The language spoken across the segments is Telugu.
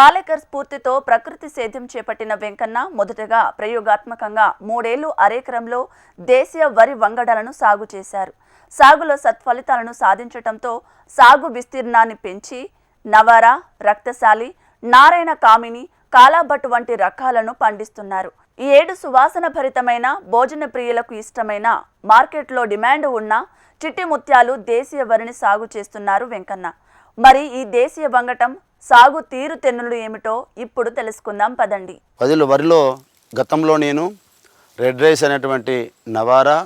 పాలేకర్ స్ఫూర్తితో ప్రకృతి సేద్యం చేపట్టిన వెంకన్న మొదటగా ప్రయోగాత్మకంగా మూడేళ్ళు అరేకరంలో దేశీయ వరి వంగడాలను సాగు చేశారు. సాగులో సత్ఫలితాలను సాధించటంతో సాగు విస్తీర్ణాన్ని పెంచి నవర రక్తశాలి నారాయణ కామిని కాలాభట్ వంటి రకాలను పండిస్తున్నారు. ఈ ఏడు సువాసన భరితమైన భోజన ప్రియులకు ఇష్టమైన మార్కెట్లో డిమాండ్ ఉన్న చిట్టి ముత్యాలు దేశీయ వరిని సాగు చేస్తున్నారు వెంకన్న. మరి ఈ దేశీయ వంగటం సాగు తీరు తెన్నులు ఏమిటో ఇప్పుడు తెలుసుకుందాం పదండి. వదిలు వరిలో గతంలో నేను రెడ్ రైస్ అయినటువంటి నవారా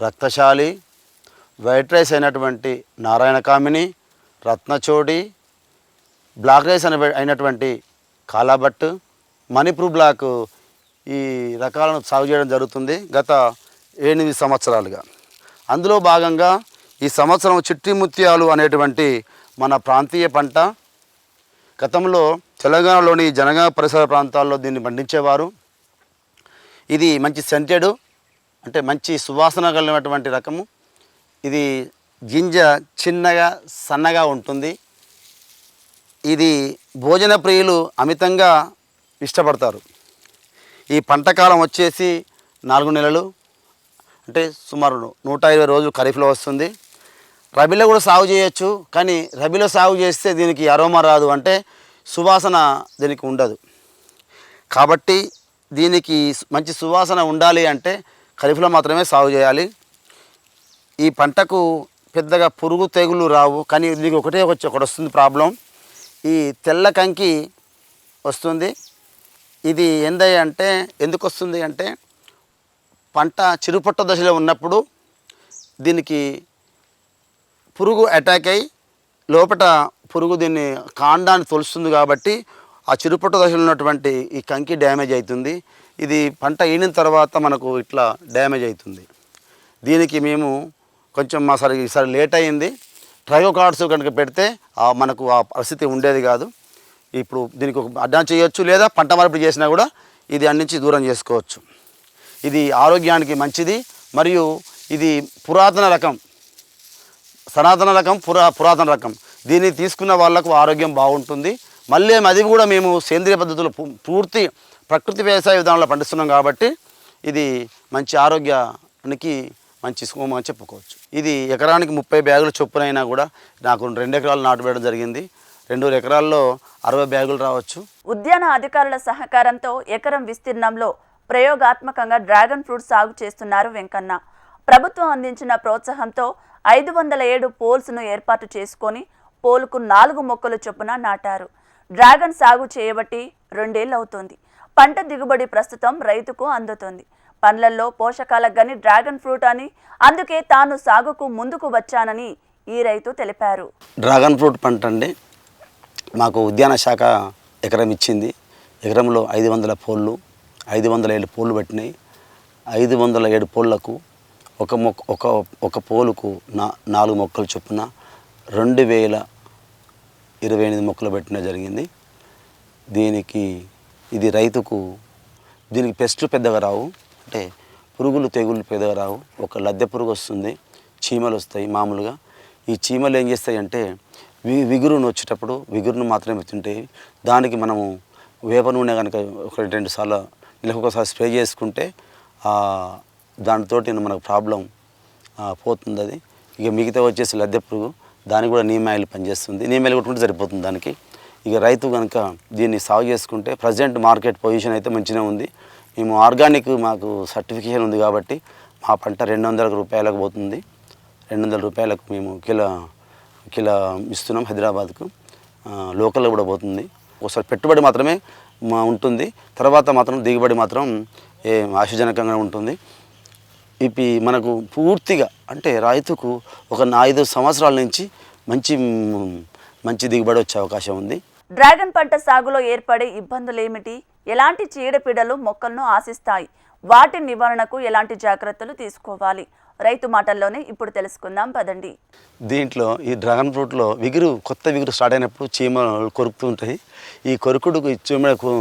రక్తశాలి వైట్ రైస్ అయినటువంటి నారాయణ కామిని రత్నచోడి బ్లాక్ రైస్ అనే అయినటువంటి కాలాబట్ మణిపూర్ బ్లాక్ ఈ రకాలను సాగు చేయడం జరుగుతుంది గత ఎనిమిది సంవత్సరాలుగా. అందులో భాగంగా ఈ సంవత్సరం చిట్టి ముత్యాలు అనేటువంటి మన ప్రాంతీయ పంట గతంలో తెలంగాణలోని జనగా పరిసర ప్రాంతాల్లో దీన్ని పండించేవారు. ఇది మంచి సెంటెడ్ అంటే మంచి సువాసన కలిగినటువంటి రకము. ఇది గింజ చిన్నగా సన్నగా ఉంటుంది. ఇది భోజన ప్రియులు అమితంగా ఇష్టపడతారు. ఈ పంట కాలం వచ్చేసి నాలుగు నెలలు అంటే సుమారు నూట ఇరవై రోజులు ఖరీఫ్లో వస్తుంది. రబీలో కూడా సాగు చేయొచ్చు కానీ రబీలో సాగు చేస్తే దీనికి అరోమా రాదు అంటే సువాసన దీనికి ఉండదు. కాబట్టి దీనికి మంచి సువాసన ఉండాలి అంటే ఖరీఫ్లో మాత్రమే సాగు చేయాలి. ఈ పంటకు పెద్దగా పురుగు తెగులు రావు కానీ దీనికి ఒకటే వచ్చి ఒకటి వస్తుంది ప్రాబ్లం. ఈ తెల్ల కంకి వస్తుంది. ఇది ఏందయ్య అంటే ఎందుకు వస్తుంది అంటే పంట చిరుపట్ట దశలో ఉన్నప్పుడు దీనికి పురుగు అటాక్ అయ్యి లోపల పురుగు దీన్ని కాండాన్ని తొలుస్తుంది కాబట్టి ఆ చిరుపట్టు దశలో ఉన్నటువంటి ఈ కంకి డ్యామేజ్ అవుతుంది. ఇది పంట ఈనిన తర్వాత మనకు ఇట్లా డ్యామేజ్ అవుతుంది. దీనికి మేము కొంచెం మా సరి ఈసారి లేట్ అయింది ట్రైగో కార్డ్స్ కనుక పెడితే ఆ మనకు ఆ పరిస్థితి ఉండేది కాదు. ఇప్పుడు దీనికి ఒక అడ్వాన్స్ చేయొచ్చు లేదా పంట మార్పిడి చేసినా కూడా ఇది అన్నించి దూరం చేసుకోవచ్చు. ఇది ఆరోగ్యానికి మంచిది. మరియు ఇది పురాతన రకం. సనాతన రకం పురా పురాతన రకం. దీన్ని తీసుకున్న వాళ్ళకు ఆరోగ్యం బాగుంటుంది. మళ్ళీ అది కూడా మేము సేంద్రియ పద్ధతులు పూర్తి ప్రకృతి వ్యవసాయ విధానంలో పండిస్తున్నాం కాబట్టి ఇది మంచి ఆరోగ్యానికి మంచి సోమ అని చెప్పుకోవచ్చు. ఇది ఎకరానికి ముప్పై బ్యాగుల చొప్పునైనా కూడా నాకు రెండు ఎకరాలు నాటు వేయడం జరిగింది. రెండు ఎకరాల్లో అరవై బ్యాగులు రావచ్చు. ఉద్యాన అధికారుల సహకారంతో ఎకరం విస్తీర్ణంలో ప్రయోగాత్మకంగా డ్రాగన్ ఫ్రూట్ సాగు చేస్తున్నారు వెంకన్న. ప్రభుత్వం అందించిన ప్రోత్సాహంతో ఐదు వందల ఏడు పోల్స్ను ఏర్పాటు చేసుకొని పోల్కు నాలుగు మొక్కలు చొప్పున నాటారు. డ్రాగన్ సాగు చేయబట్టి రెండేళ్ళవుతోంది. పంట దిగుబడి ప్రస్తుతం రైతుకు అందుతుంది. పండ్లల్లో పోషకాలకు గని డ్రాగన్ ఫ్రూట్ అని అందుకే తాను సాగుకు ముందుకు వచ్చానని ఈ రైతు తెలిపారు. డ్రాగన్ ఫ్రూట్ పంట అండి మాకు ఉద్యాన శాఖ ఎకరం ఇచ్చింది. ఎకరంలో ఐదు వందల పోళ్ళు ఐదు వందల ఏడు పోళ్ళు పెట్టినాయి. ఐదు వందల ఏడు పోళ్ళకు ఒక మొక్క ఒక ఒక పోలుకు నా నాలుగు మొక్కలు చొప్పున రెండు వేల ఇరవై ఎనిమిది మొక్కలు పెట్టడం జరిగింది. దీనికి ఇది రైతుకు దీనికి పెస్ట్లు పెద్దగా రావు. అంటే పురుగులు తెగులు పెద్దగా రావు. ఒక లద్దె పురుగు వస్తుంది చీమలు వస్తాయి మామూలుగా. ఈ చీమలు ఏం చేస్తాయి అంటే వి విగురును వచ్చేటప్పుడు విగురును మాత్రమే తింటాయి దానికి మనము వేప నూనె కనుక ఒక రెండు సార్లు నెలకు ఒకసారి స్ప్రే చేసుకుంటే దానితో మనకు ప్రాబ్లం పోతుంది అది. ఇక మిగతా వచ్చేసి లద్దె పురుగు దానికి కూడా నీమాయిల్ పనిచేస్తుంది. నీమాయిల్ కొట్టుకుంటే సరిపోతుంది దానికి. ఇక రైతు కనుక దీన్ని సాగు చేసుకుంటే ప్రజెంట్ మార్కెట్ పొజిషన్ అయితే మంచిగా ఉంది. మేము ఆర్గానిక్ మాకు సర్టిఫికేషన్ ఉంది కాబట్టి మా పంట రెండు వందల రూపాయలకు పోతుంది. రెండు వందల రూపాయలకు మేము కిలో కిలో ఇస్తున్నాం హైదరాబాద్కు. లోకల్లో కూడా పోతుంది. ఒకసారి పెట్టుబడి మాత్రమే మా ఉంటుంది. తర్వాత మాత్రం దిగుబడి మాత్రం ఏ ఆశాజనకంగా ఉంటుంది. ఇవి మనకు పూర్తిగా అంటే రైతుకు ఒక ఐదు సంవత్సరాల నుంచి మంచి మంచి దిగుబడి వచ్చే అవకాశం ఉంది. డ్రాగన్ పంట సాగులో ఏర్పడే ఇబ్బందులేమిటి? ఎలాంటి చీడపీడలు మొక్కలను ఆశిస్తాయి? వాటి నివారణకు ఎలాంటి జాగ్రత్తలు తీసుకోవాలి? రైతు మాటల్లోనే ఇప్పుడు తెలుసుకుందాం పదండి. దీంట్లో ఈ డ్రాగన్ ఫ్రూట్లో విగురు కొత్త విగురు స్టార్ట్ అయినప్పుడు చీమలు కొరుకుతూ ఉంటాయి. ఈ కొరుకుడుకు ఈ చీమకు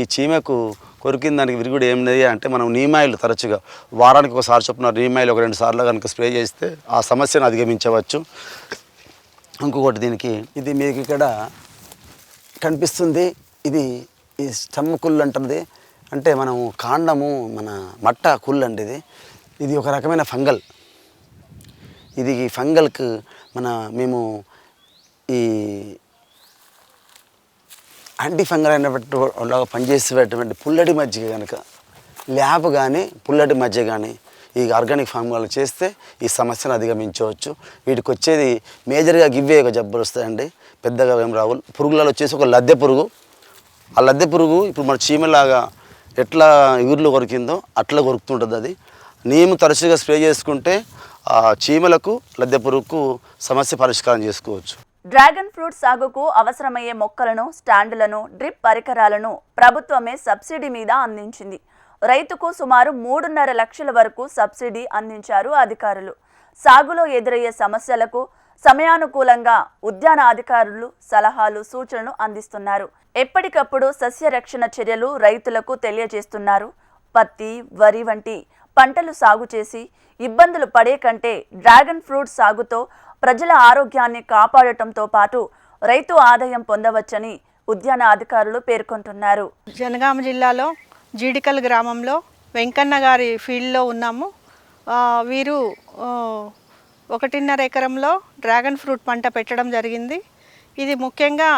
ఈ చీమకు కొరికిన దానికి విరుగుడు ఏమిది అంటే మనం నీమాయిలు తరచుగా వారానికి ఒకసారి చొప్పున నీమాయిల్ ఒక రెండు సార్లు కనుక స్ప్రే చేస్తే ఆ సమస్యను అధిగమించవచ్చు. ఇంకొకటి దీనికి ఇది మీకు ఇక్కడ కనిపిస్తుంది. ఇది ఈ స్టమ్ కుళ్ళు అంటుంది. అంటే మనము కాండము మన మట్ట కుళ్ళు అండి ఇది ఇది ఒక రకమైన ఫంగల్. ఇది ఈ ఫంగల్కి మన మేము ఈ యాంటీ ఫంగల్ అయినటువంటి లాగా పనిచేసేటటువంటి పుల్లటి మజ్జిగ కనుక ల్యాబ్ కానీ పుల్లటి మజ్జిగ కానీ ఈ ఆర్గానిక్ ఫామ్ వాళ్ళు చేస్తే ఈ సమస్యను అధిగమించవచ్చు. వీటికి వచ్చేది మేజర్గా గివ్వే ఒక జబ్బులు వస్తాయండి. పెద్దగా ఏం రావు. పురుగులలో వచ్చేసి ఒక లద్దె పురుగు. ఆ లద్దె పురుగు ఇప్పుడు మన చీమలాగా ఎట్లా ఊర్లో కొరికిందో అట్లా కొరుకుతుంటుంది అది. నీము తరచుగా స్ప్రే చేసుకుంటే ఆ చీమలకు లద్దె పురుగుకు సమస్య పరిష్కారం చేసుకోవచ్చు. డ్రాగన్ ఫ్రూట్ సాగుకు అవసరమయ్యే మొక్కలను స్టాండులను డ్రిప్ పరికరాలను ప్రభుత్వమే సబ్సిడీ మీద అందించింది. రైతుకు సుమారు మూడున్నర లక్షల వరకు సబ్సిడీ అందించారు అధికారులు. సాగులో ఎదురయ్యే సమస్యలకు సమయానుకూలంగా ఉద్యాన అధికారులు సలహాలు సూచనలు అందిస్తున్నారు. ఎప్పటికప్పుడు సస్య రక్షణ చర్యలు రైతులకు తెలియజేస్తున్నారు. పత్తి వరి వంటి పంటలు సాగు చేసి ఇబ్బందులు పడే కంటే డ్రాగన్ ఫ్రూట్ సాగుతో ప్రజల ఆరోగ్యాన్ని కాపాడటంతో పాటు రైతు ఆదాయం పొందవచ్చని ఉద్యాన అధికారులు పేర్కొంటున్నారు. జనగామ జిల్లాలో జీడికల్ గ్రామంలో వెంకన్న గారి ఫీల్డ్లో ఉన్నాము. వీరు ఒకటిన్నర ఎకరంలో డ్రాగన్ ఫ్రూట్ పంట పెట్టడం జరిగింది. ఇది ముఖ్యంగా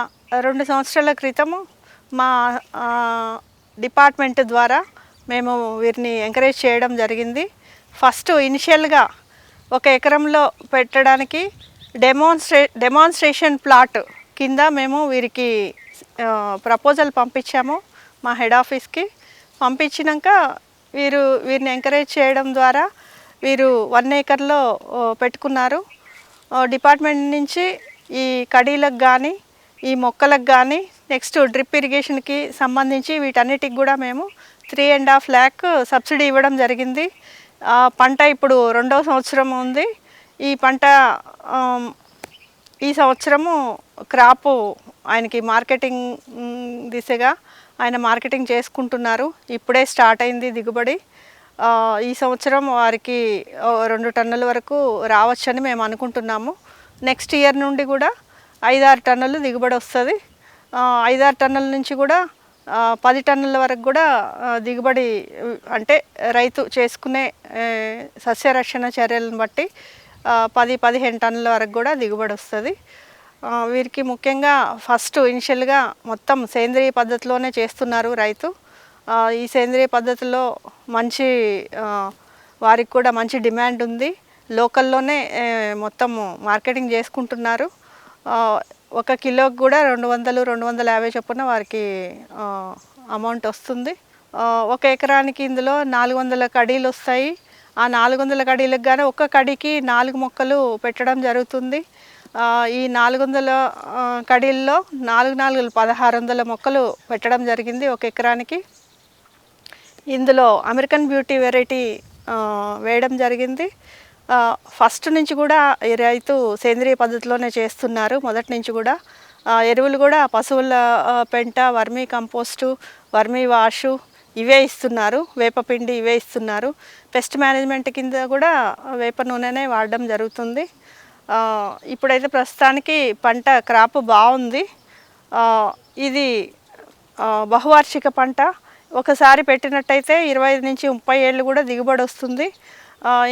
రెండు సంవత్సరాల క్రితము మా డిపార్ట్మెంట్ ద్వారా మేము వీరిని ఎంకరేజ్ చేయడం జరిగింది. ఫస్ట్ ఇనిషియల్గా ఒక ఎకరంలో పెట్టడానికి డెమాన్స్ట్రే డెమాన్స్ట్రేషన్ ప్లాట్ కింద మేము వీరికి ప్రపోజల్ పంపించాము మా హెడ్ ఆఫీస్కి పంపించినాక వీరు వీరిని ఎంకరేజ్ చేయడం ద్వారా వీరు వన్ ఏకర్లో పెట్టుకున్నారు. డిపార్ట్మెంట్ నుంచి ఈ కడీలకు కానీ ఈ మొక్కలకు కానీ నెక్స్ట్ డ్రిప్ ఇరిగేషన్కి సంబంధించి వీటన్నిటికి కూడా మేము three and half lakh subsidy ఇవ్వడం జరిగింది. ఆ, పంట ఇప్పుడు రెండవ సంవత్సరం ఉంది. ఈ పంట ఈ సంవత్సరము క్రాపు ఆయనకి మార్కెటింగ్ దిశగా ఆయన మార్కెటింగ్ చేసుకుంటున్నారు. ఇప్పుడే స్టార్ట్ అయింది దిగుబడి. ఈ సంవత్సరం వారికి రెండు టన్నుల వరకు రావచ్చని మేము అనుకుంటున్నాము. నెక్స్ట్ ఇయర్ నుండి కూడా ఐదారు టన్నులు దిగుబడి వస్తుంది. ఐదారు టన్నుల నుంచి కూడా పది టన్నుల వరకు కూడా దిగుబడి అంటే రైతు చేసుకునే సస్యరక్షణ చర్యలను బట్టి పది పదిహేను టన్నుల వరకు కూడా దిగుబడి వస్తుంది. వీరికి ముఖ్యంగా ఫస్ట్ ఇనిషియల్గా మొత్తం సేంద్రియ పద్ధతిలోనే చేస్తున్నారు రైతు. ఈ సేంద్రియ పద్ధతిలో మంచి వారికి కూడా మంచి డిమాండ్ ఉంది. లోకల్లోనే మొత్తం మార్కెటింగ్ చేసుకుంటున్నారు. ఒక కిలోకి కూడా రెండు వందలు రెండు వందల యాభై చొప్పున వారికి అమౌంట్ వస్తుంది. ఒక ఎకరానికి ఇందులో నాలుగు వందల కడీలు వస్తాయి. ఆ నాలుగు వందల కడీలకు కానీ ఒక్క కడికి నాలుగు మొక్కలు పెట్టడం జరుగుతుంది. ఈ నాలుగు వందల కడీల్లో నాలుగు నాలుగు పదహారు వందల మొక్కలు పెట్టడం జరిగింది ఒక ఎకరానికి. ఇందులో అమెరికన్ బ్యూటీ వెరైటీ వేయడం జరిగింది. ఫస్ట్ నుంచి కూడా రైతు సేంద్రియ పద్ధతిలోనే చేస్తున్నారు. మొదటి నుంచి కూడా ఎరువులు కూడా పశువుల పెంట వర్మీ కంపోస్టు వర్మీ వాషు ఇవే ఇస్తున్నారు. వేపపిండి ఇవే ఇస్తున్నారు. పెస్ట్ మేనేజ్మెంట్ కింద కూడా వేప నూనెనే వాడడం జరుగుతుంది. ఇప్పుడైతే ప్రస్తుతానికి పంట క్రాప్ బాగుంది. ఇది బహువార్షిక పంట. ఒకసారి పెట్టినట్టయితే ఇరవై నుంచి ముప్పై ఏళ్ళు కూడా దిగుబడి వస్తుంది.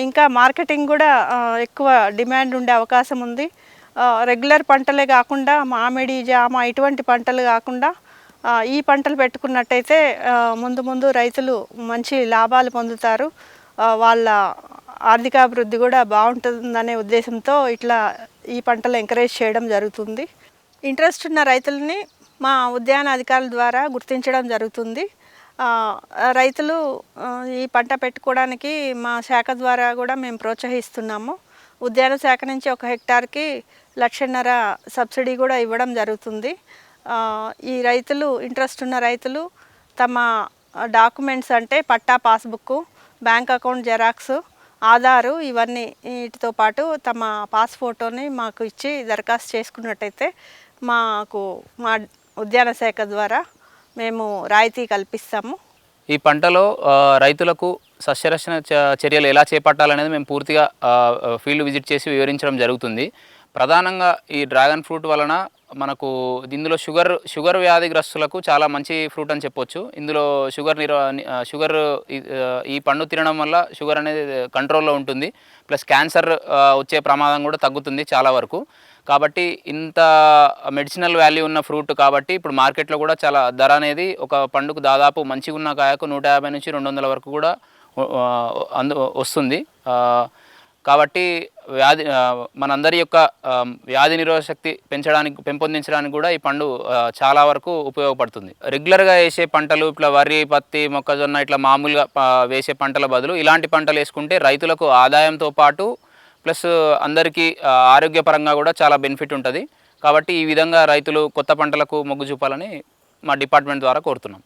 ఇంకా మార్కెటింగ్ కూడా ఎక్కువ డిమాండ్ ఉండే అవకాశం ఉంది. రెగ్యులర్ పంటలే కాకుండా మామిడి జామ ఇటువంటి పంటలు కాకుండా ఈ పంటలు పెట్టుకున్నట్టయితే ముందు ముందు రైతులు మంచి లాభాలు పొందుతారు. వాళ్ళ ఆర్థికాభివృద్ధి కూడా బాగుంటుందనే ఉద్దేశంతో ఇట్లా ఈ పంటలు ఎంకరేజ్ చేయడం జరుగుతుంది. ఇంట్రెస్ట్ ఉన్న రైతులని మా ఉద్యాన అధికారుల ద్వారా గుర్తించడం జరుగుతుంది. రైతులు ఈ పంట పెట్టుకోవడానికి మా శాఖ ద్వారా కూడా మేము ప్రోత్సహిస్తున్నాము. ఉద్యాన శాఖ నుంచి ఒక హెక్టార్కి లక్షన్నర సబ్సిడీ కూడా ఇవ్వడం జరుగుతుంది. ఈ రైతులు ఇంట్రెస్ట్ ఉన్న రైతులు తమ డాక్యుమెంట్స్ అంటే పట్టా passbook bank account xerox Aadhaar ఇవన్నీ వీటితో పాటు తమ పాస్ ఫోటోని మాకు ఇచ్చి దరఖాస్తు చేసుకున్నట్టయితే మాకు మా ఉద్యాన శాఖ ద్వారా మేము రాయితీ కల్పిస్తాము. ఈ పంటలో రైతులకు సస్యరక్షణ చ- చర్యలు ఎలా చేపట్టాలనేది మేము పూర్తిగా ఫీల్డ్ విజిట్ చేసి వివరించడం జరుగుతుంది. ప్రధానంగా ఈ డ్రాగన్ ఫ్రూట్ వలన మనకు ఇందులో షుగర్ షుగర్ వ్యాధిగ్రస్తులకు చాలా మంచి ఫ్రూట్ అని చెప్పొచ్చు. ఇందులో షుగర్ నిరో షుగర్ ఈ- పండు తినడం వల్ల షుగర్ అనేది కంట్రోల్లో ఉంటుంది. ప్లస్ క్యాన్సర్ వచ్చే ప్రమాదం కూడా తగ్గుతుంది చాలా వరకు. కాబట్టి ఇంత మెడిసినల్ వాల్యూ ఉన్న ఫ్రూట్ కాబట్టి ఇప్పుడు మార్కెట్లో కూడా చాలా ధర అనేది ఒక పండుకు దాదాపు మంచిగా ఉన్న కాయకు నూట యాభై నుంచి రెండు వందల వరకు కూడా అందు వస్తుంది. కాబట్టి వ్యాధి మనందరి యొక్క వ్యాధి నిరోధక శక్తి పెంచడానికి పెంపొందించడానికి కూడా ఈ పండు చాలా వరకు ఉపయోగపడుతుంది. రెగ్యులర్గా వేసే పంటలు ఇట్లా వరి పత్తి మొక్కజొన్న ఇట్లా మామూలుగా వేసే పంటల బదులు ఇలాంటి పంటలు వేసుకుంటే రైతులకు ఆదాయంతో పాటు ప్లస్ అందరికీ ఆరోగ్యపరంగా కూడా చాలా బెనిఫిట్ ఉంటుంది. కాబట్టి ఈ విధంగా రైతులు కొత్త పంటలకు మొగ్గు చూపాలని మా డిపార్ట్మెంట్ ద్వారా కోరుతున్నాం.